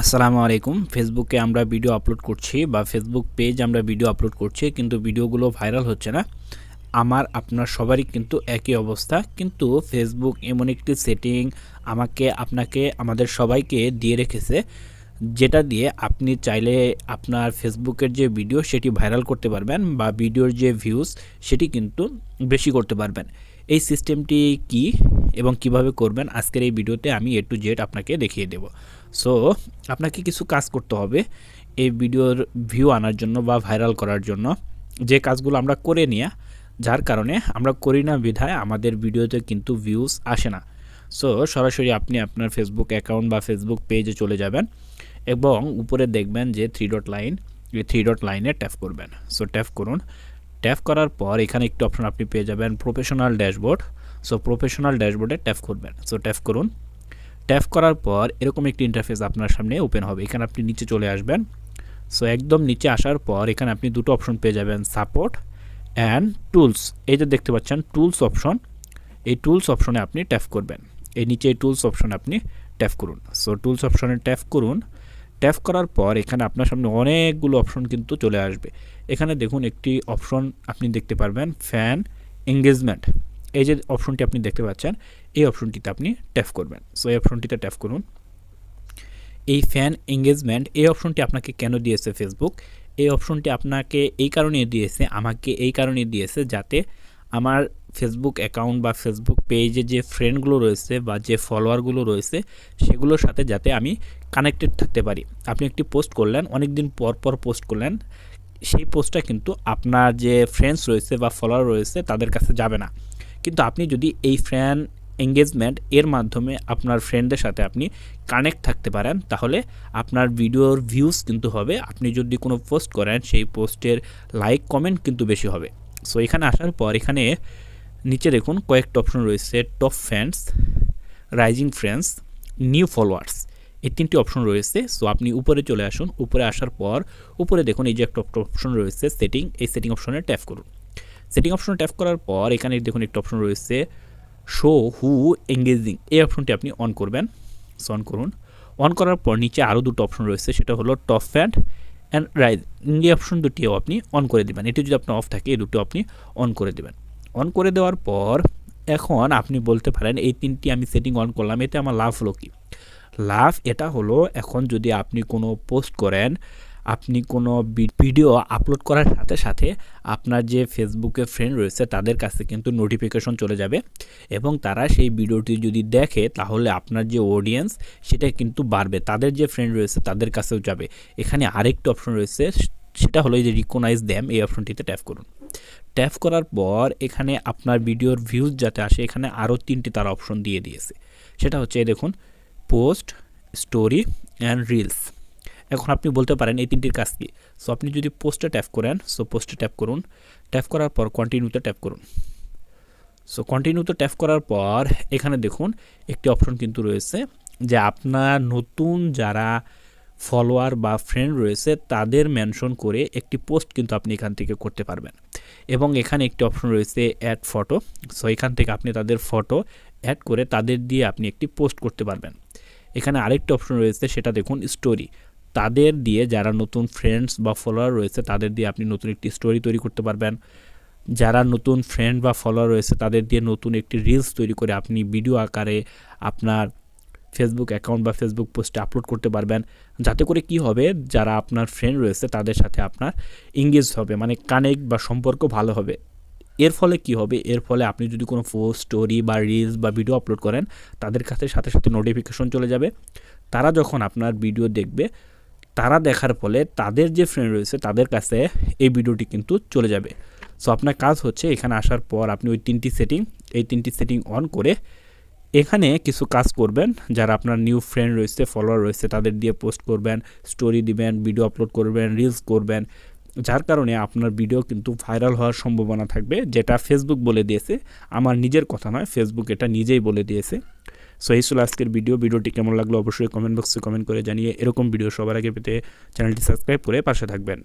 আসসালামু আলাইকুম। ফেসবুকে আমরা ভিডিও আপলোড করছি বা ফেসবুক পেজ আমরা ভিডিও আপলোড করছি, কিন্তু ভিডিওগুলো ভাইরাল হচ্ছে না। আমার, আপনার সবারই কিন্তু একই অবস্থা। কিন্তু ফেসবুক এমন একটি সেটিং আমাকে, আপনাকে, আমাদের সবাইকে দিয়ে রেখেছে, যেটা দিয়ে আপনি চাইলে আপনার ফেসবুকের যে ভিডিও সেটি ভাইরাল করতে পারবেন বা ভিডিওর যে ভিউজ সেটি কিন্তু বেশি করতে পারবেন। এই সিস্টেমটি কি? এবং কীভাবে করবেন আজকের এই ভিডিওতে আমি এ টু জেড আপনাকে দেখিয়ে দেব। সো আপনাকে কিছু কাজ করতে হবে এই ভিডিওর ভিউ আনার জন্য বা ভাইরাল করার জন্য। যে কাজগুলো আমরা করে নিয়ে, যার কারণে আমরা করি না বিধায় আমাদের ভিডিওতে কিন্তু ভিউজ আসে না। সো সরাসরি আপনি আপনার ফেসবুক অ্যাকাউন্ট বা ফেসবুক পেজে চলে যাবেন এবং উপরে দেখবেন যে থ্রি ডট লাইন এই থ্রি ডট লাইনে ট্যাপ করবেন। সো ট্যাপ করুন। ট্যাপ করার পর এখানে একটি অপশন আপনি পেয়ে যাবেন প্রফেশনাল ড্যাশবোর্ড সো প্রফেশনাল ড্যাশবোর্ডে ট্যাপ করবেন। সো ট্যাপ করুন। ট্যাপ করার পর এরকম একটি ইন্টারফেস আপনার সামনে ওপেন হবে। এখানে আপনি নিচে চলে আসবেন। সো একদম নিচে আসার পর এখানে আপনি দুটো অপশন পেয়ে যাবেন সাপোর্ট অ্যান্ড টুলস এই যে দেখতে পাচ্ছেন টুলস অপশন এই টুলস অপশনে আপনি ট্যাপ করবেন। এই নিচে এই টুলস অপশনে আপনি ট্যাপ করুন। সো টুলস অপশনে ট্যাপ করুন। ট্যাপ করার পর এখানে আপনার সামনে অনেকগুলো অপশন কিন্তু চলে আসবে। এখানে দেখুন একটি অপশন আপনি দেখতে পারবেন ফ্যান এঙ্গেজমেন্ট এই যে অপশনটি আপনি দেখতে পাচ্ছেন, এই অপশনটিতে আপনি ট্যাপ করবেন। সো এই অপশনটিতে ট্যাপ করুন। এই ফ্যান এঙ্গেজমেন্ট এই অপশনটি আপনাকে কেন দিয়েছে ফেসবুক এই অপশনটি আপনাকে এই কারণে দিয়েছে, আমাকে এই কারণে দিয়েছে যাতে আমার ফেসবুক অ্যাকাউন্ট বা ফেসবুক পেজে যে ফ্রেন্ডগুলো রয়েছে বা যে ফলোয়ারগুলো রয়েছে, সেগুলোর সাথে যাতে আমি কানেক্টেড থাকতে পারি। আপনি একটি পোস্ট করলেন অনেক দিন পর পর পোস্ট করলেন, সেই পোস্টটা কিন্তু আপনার যে ফ্রেন্ডস রয়েছে বা ফলোয়ার রয়েছে, তাদের কাছে যাবে না। কিন্তু আপনি যদি এই ফ্রেন্ড এঙ্গেজমেন্ট এর মাধ্যমে আপনার ফ্রেন্ডদের সাথে আপনি কানেক্ট থাকতে পারেন, তাহলে আপনার ভিডিওর ভিউজ কিন্তু হবে। আপনি যদি কোনো পোস্ট করেন, সেই পোস্টের লাইক কমেন্ট কিন্তু বেশি হবে। সো এখানে আসার পর এখানে নিচে দেখুন কয়েকটা অপশন রয়েছে top fans rising friends new followers এই তিনটি অপশন রয়েছে। সো আপনি উপরে চলে আসুন। উপরে আসার পর, উপরে দেখুন এই যে একটা অপশন রয়েছে সেটিং এই সেটিং অপশনে ট্যাপ করুন। সেটিং অপশনে ট্যাপ করার পর, এখানে দেখুন একটা অপশন রয়েছে শো হু এঙ্গেজিং এই অপশনটি আপনি অন করবেন। সো অন করুন। অন করার পর, নিচে আরও দুটো অপশন রয়েছে, সেটা হলো টপ ফ্যান্ড অ্যান্ড রাইজ এই অপশন দুটিও আপনি অন করে দেবেন। এটি যদি আপনার অফ থাকে, এই দুটো আপনি অন করে দেবেন। অন করে দেওয়ার পর এখন আপনি বলতে পারেন, এই তিনটি আমি সেটিং অন করলাম, এতে আমার লাভ হলো কি? লাভ, এটা হলো এখন যদি আপনি কোনো পোস্ট করেন, আপনি কোনো ভিডিও আপলোড করার সাথে সাথে আপনার যে ফেসবুকে ফ্রেন্ড রয়েছে, তাদের কাছে কিন্তু নোটিফিকেশন চলে যাবে এবং তারা সেই ভিডিওটি যদি দেখে, তাহলে আপনার যে অডিয়েন্স সেটা কিন্তু বাড়বে। তাদের যে ফ্রেন্ড রয়েছে, তাদের কাছেও যাবে। এখানে আরেকটি অপশন রয়েছে, সেটা হলো যে রিকোনাইজ দ্যাম এই অপশনটিতে ট্যাপ করুন। ট্যাপ করার পর এখানে আপনার ভিডিওর ভিউজ যাতে আসে, এখানে আরও তিনটি তারা অপশন দিয়ে দিয়েছে। সেটা হচ্ছে দেখুন পোস্ট স্টোরি অ্যান্ড রিলস এখন আপনি বলতে পারেন, এই তিনটির কাজ কী? সো আপনি যদি পোস্টে ট্যাপ করেন সো পোস্টে ট্যাপ করুন। ট্যাপ করার পর কন্টিনিউতে ট্যাপ করুন। সো কন্টিনিউতে ট্যাপ করার পর, এখানে দেখুন, একটি অপশন কিন্তু রয়েছে যে আপনার নতুন যারা ফলোয়ার বা ফ্রেন্ড রয়েছে, তাদের মেনশন করে একটি পোস্ট কিন্তু আপনি এখান থেকে করতে পারবেন। এবং এখানে একটি অপশন রয়েছে অ্যাড ফটো সো এখান থেকে আপনি তাদের ফটো অ্যাড করে তাদের দিয়ে আপনি একটি পোস্ট করতে পারবেন। এখানে আরেকটি অপশন রয়েছে, সেটা দেখুন স্টোরি তাদের দিয়ে যারা নতুন ফ্রেন্ডস বা ফলোয়ার রয়েছে, তাদের দিয়ে আপনি নতুন একটি স্টোরি তৈরি করতে পারবেন। যারা নতুন ফ্রেন্ড বা ফলোয়ার রয়েছে, তাদের দিয়ে নতুন একটি রিলস তৈরি করে আপনি ভিডিও আকারে আপনার ফেসবুক অ্যাকাউন্ট বা ফেসবুক পোস্টে আপলোড করতে পারবেন। যাতে করে কি হবে? যারা আপনার ফ্রেন্ড রয়েছে, তাদের সাথে আপনার ইংগেজ হবে মানে কানেক্ট বা সম্পর্ক ভালো হবে। এর ফলে কি হবে? এর ফলে আপনি যদি কোনো পোস্ট স্টোরি বা রিলস বা ভিডিও আপলোড করেন, তাদের কাছে সাথে সাথে নোটিফিকেশন চলে যাবে। তারা যখন আপনার ভিডিও দেখবে, তারা দেখার ফলে তাদের যে ফ্রেন্ড রয়েছে, তাদের কাছে এই ভিডিওটি কিন্তু চলে যাবে। সো আপনার কাজ হচ্ছে এখানে আসার পর আপনি ওই তিনটি সেটিং এই তিনটি সেটিং অন করে এখানে কিছু কাজ করবেন। যারা আপনার নিউ ফ্রেন্ড রয়েছে ফলোয়ার রয়েছে, তাদের দিয়ে পোস্ট করবেন স্টোরি দিবেন ভিডিও আপলোড করবেন রিলস করবেন। যার কারণে আপনার ভিডিও কিন্তু ভাইরাল হওয়ার সম্ভাবনা থাকবে। যেটা ফেসবুক বলে দিয়েছে, আমার নিজের কথা নয় ফেসবুক এটা নিজেই বলে দিয়েছে। সো এই ছিল আজকের ভিডিও ভিডিওটি কেমন লাগল অবশ্যই কমেন্ট বক্সে কমেন্ট করে জানিয়ে এরকম ভিডিও সবার আগে পেতে চ্যানেলটি সাবস্ক্রাইব করে পাশে থাকবেন।